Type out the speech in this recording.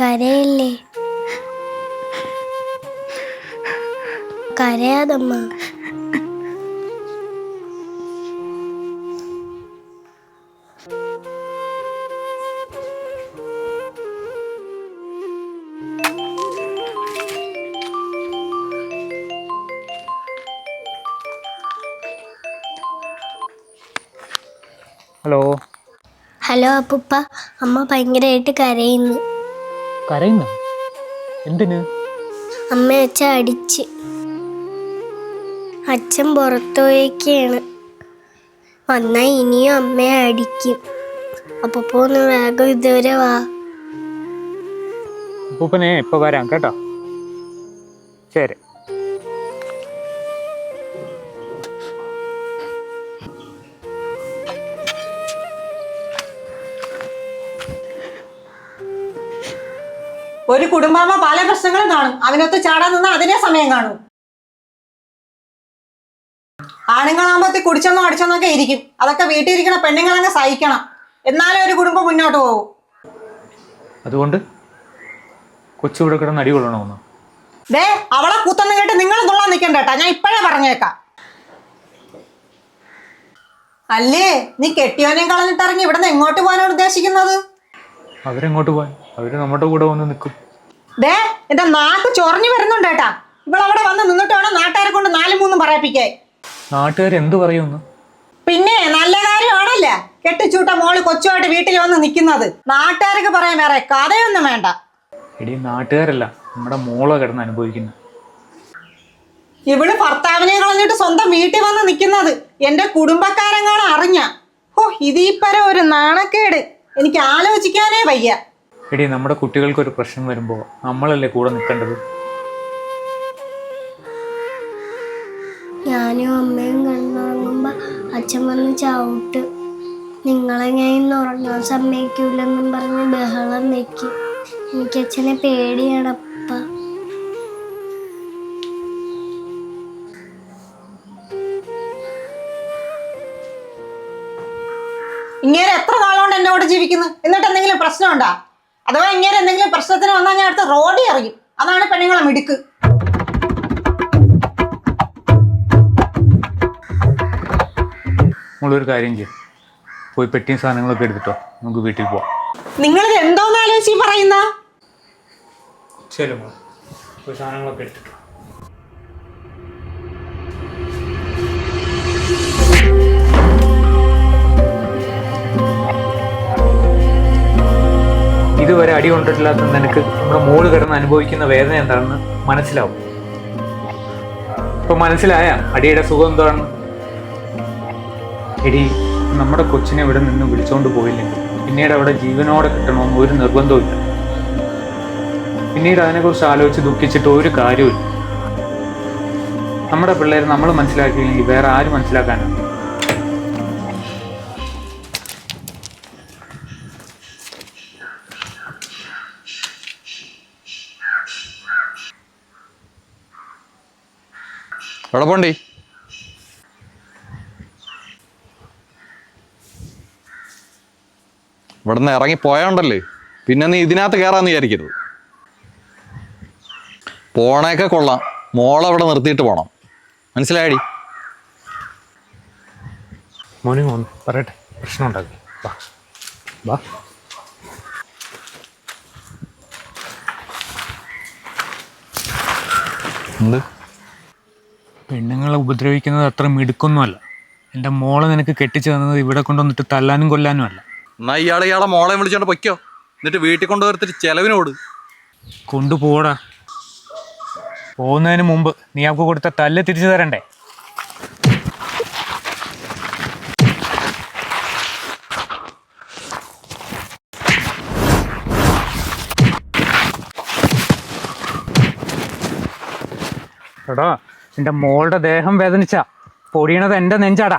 കരയില്ലേ കരയാതമ്മ hello hello അപ്പുപ്പ. അമ്മ ഭയങ്കരമായിട്ട് കരയുന്നു. കരയുന്ന? എന്തിന്? അമ്മ അച്ഛൻ അടിച്ച്. അച്ഛൻ പുറത്തുപോയേക്കാണ് വന്നാൽ ഇനിയും അമ്മയെ അടിക്കും. അപ്പൊ പോന്ന് വേഗം ഇതുവരെ വാ. അപ്പൂപ്പനെ ഇപ്പൊ വരാം കേട്ടോ. ശരി. ഒരു കുടുംബാമ്മ പല പ്രശ്നങ്ങളും കാണും. അതിനൊത്ത് ചാടാൻ നിന്നാൽ അതിനെ സമയം കാണും. ആണുങ്ങളാകുമ്പത്തി കുടിച്ചെന്നോ അടിച്ചെന്നൊക്കെ ഇരിക്കും. അതൊക്കെ വീട്ടിൽ ഇരിക്കണ പെണ്ണുങ്ങളങ്ങ് സഹിക്കണം. എന്നാലേ ഒരു കുടുംബം മുന്നോട്ട് പോകും. അതുകൊണ്ട് കൊച്ചു ഇവിടെ കിടന്ന് അടി കൊള്ളണമെന്ന്. ദേ അവളെ കൂത്തൊന്നും കേട്ട് നിങ്ങൾ തുള്ളാൻ നിൽക്കണ്ട കേട്ടാ ഞാൻ ഇപ്പോഴേ പറഞ്ഞേക്കാം. അല്ലേ നീ കെട്ടിയോനെയും കളഞ്ഞിട്ടിറങ്ങി ഇവിടെ നിന്ന് എങ്ങോട്ട് പോകാനാണ് ഉദ്ദേശിക്കുന്നത്? അവരെങ്ങോട്ട് പോയി അവർ നമ്മുടെ കൂടെ വന്ന് നിൽക്കും ദേ എന്റെ നാക്ക് ചൊറഞ്ഞു വരുന്നുണ്ട് കേട്ടാ അവിടെ വന്ന് നിന്നിട്ട് വേണം നാട്ടുകാരെ കൊണ്ട് നാലും മൂന്നും പറയപ്പിക്കേ നാട്ടുകാർ എന്ത് പറയുന്നു പിന്നെ നല്ല കാര്യമാണല്ലേ? കെട്ടിച്ചൂട്ട മോൾ കൊച്ചുമായിട്ട് വീട്ടിൽ വന്ന് നിൽക്കുന്നത് നാട്ടുകാർക്ക് പറയാൻ വേറെ കഥയൊന്നും വേണ്ട. എടി നാട്ടുകാരല്ല നമ്മുടെ മോളെ കിടന്ന് അനുഭവിക്കുന്നത് ഇവൾ ഭർത്താവിനെ കളഞ്ഞിട്ട് സ്വന്തം വീട്ടിൽ വന്ന് നിൽക്കുന്നത് എന്റെ കുടുംബക്കാരെങ്ങാണ് അറിഞ്ഞ. ഓ ഇതീപ്പര ഒരു നാണക്കേട്. എനിക്ക് ആലോചിക്കാനേ വയ്യ. എടി നമ്മുടെ കുട്ടികൾക്ക് ഒരു പ്രശ്നം വരുമ്പോൾ നമ്മളല്ലേ കൂടെ നിൽക്കേണ്ടത്? ഞാനും അമ്മയും കണ്ണുറങ്ങുമ്പോൾ അച്ഛൻ വന്ന് ചവിട്ട്. നിങ്ങളെ ഞാൻ ഇന്ന് ഉറങ്ങാൻ സമ്മതിക്കൂലെന്നും പറഞ്ഞ് ബഹളം വെക്കും. എനിക്ക് അച്ഛനെ പേടിയാണ് അപ്പ. ഇങ്ങനെ എത്ര നാളുകൊണ്ട് എന്നോട് ജീവിക്കുന്നു? എന്നിട്ട് എന്തെങ്കിലും പ്രശ്നമുണ്ടാ? അഥവാ ഇങ്ങനെ എന്തെങ്കിലും പ്രശ്നത്തിന് വന്നാൽ ഞാൻ അടുത്ത റോഡിൽ അറിയും അതാണ് പെണ്ണുങ്ങളെ മിടുക്ക്. നമ്മളൊരു കാര്യം ചെയ്യും. പോയി പെട്ടിയും സാധനങ്ങളൊക്കെ എടുത്തിട്ടോ. നമുക്ക് വീട്ടിൽ പോവാം. നിങ്ങളിത് എന്തോന്നാലോചി ആലോചിച്ച് ഈ പറയുന്ന? ശരി സാധനങ്ങളൊക്കെ എടുത്തിട്ടോ. ഇതുവരെ അടി കൊണ്ടിട്ടില്ലാത്ത നിനക്ക് നമ്മുടെ മോൾ കിടന്ന് അനുഭവിക്കുന്ന വേദന എന്താണെന്ന് മനസ്സിലാവും. ഇപ്പൊ മനസ്സിലായ? അടിയുടെ സുഖം എന്താണ്? എടി നമ്മുടെ കൊച്ചിനെ ഇവിടെ നിന്ന് വിളിച്ചോണ്ട് പോയില്ലെങ്കിൽ പിന്നീട് അവിടെ ജീവനോടെ കിട്ടണമെന്ന് ഒരു നിർബന്ധവുമില്ല. പിന്നീട് അതിനെക്കുറിച്ച് ആലോചിച്ച് ദുഃഖിച്ചിട്ട് ഒരു കാര്യമില്ല നമ്മുടെ പിള്ളേരെ നമ്മൾ മനസ്സിലാക്കിയില്ലെങ്കിൽ വേറെ ആര് മനസ്സിലാക്കാനാണ് എവിടെ പോണ്ടി? ഇവിടുന്ന് ഇറങ്ങി പോയോണ്ടല്ലേ? പിന്നെ നീ ഇതിനകത്ത് കയറാന്ന് വിചാരിക്കരുത്. പോണേക്കെ കൊള്ളാം. മോളെ അവിടെ നിർത്തിയിട്ട് പോണം. മനസ്സിലായടി? മോനെ മോൻ പറയട്ടെ. പ്രശ്നം ഉണ്ടാക്കി. വാ. വാ. എന്ത്? പെണ്ണുങ്ങളെ ഉപദ്രവിക്കുന്നത് അത്ര മിടുക്കൊന്നുമല്ല. എന്റെ മോളെ നിനക്ക് കെട്ടിച്ചു തന്നത് ഇവിടെ കൊണ്ടുവന്നിട്ട് തല്ലാനും കൊല്ലാനും അല്ല. എന്നാ ഇയാളെ ഇയാളെ മോളെ വിളിച്ചോണ്ട് പൊയ്ക്കോ. എന്നിട്ട് വീട്ടിൽ കൊണ്ടുവരത്തിട്ട് ചെലവിനോട്. കൊണ്ടുപോടാ. പോകുന്നതിന് മുമ്പ് നീ അവൾക്ക് കൊടുത്ത തല്ല് തിരിച്ചു തരണ്ടേ? എടാ നിന്റെ മോളുടെ ദേഹം വേദനിച്ച. പൊടിയണത് എന്റെ നെഞ്ചാടാ.